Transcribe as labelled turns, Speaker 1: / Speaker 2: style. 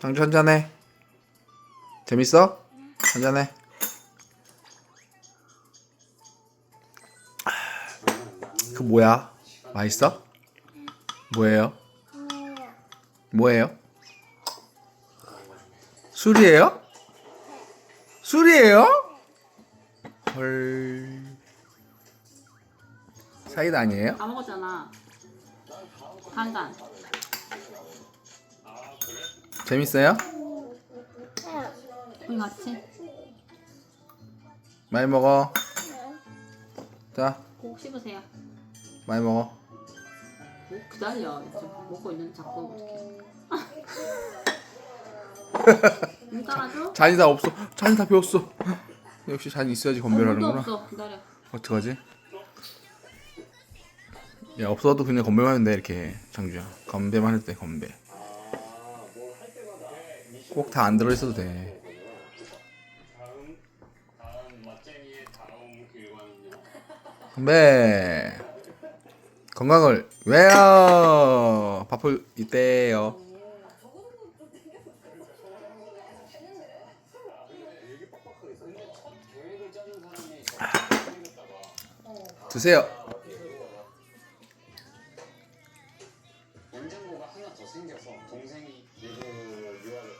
Speaker 1: 장주 한잔해. 재밌어? 한잔해. 그 뭐야? 맛있어? 뭐예요? 뭐예요? 술이에요? 술이에요? 헐. 사이다 아니에요?
Speaker 2: 다 먹었잖아. 간간.
Speaker 1: 재밌어요?
Speaker 2: 우리 같이
Speaker 1: 많이 먹어. 자,
Speaker 2: 꼭 씹으세요.
Speaker 1: 많이 먹어.
Speaker 2: 뭐 기다려. 먹고 있는 자꾸 어떡해. 따라줘?
Speaker 1: 잔이 다 없어. 잔이 다 비웠어. 역시 잔이 있어야지 건배하는구나.
Speaker 2: 없어. 기다려.
Speaker 1: 어떡하지? 야 없어도 그냥 건배만 하면 돼 이렇게 장주야. 건배만 할 때 건배. 꼭 다 안 들어있어도 돼. 건배. 건강을 왜요? 밥을 이때요. 드세요.
Speaker 3: 냉장고가 하나 더 생겨서 동생이 미국 유학을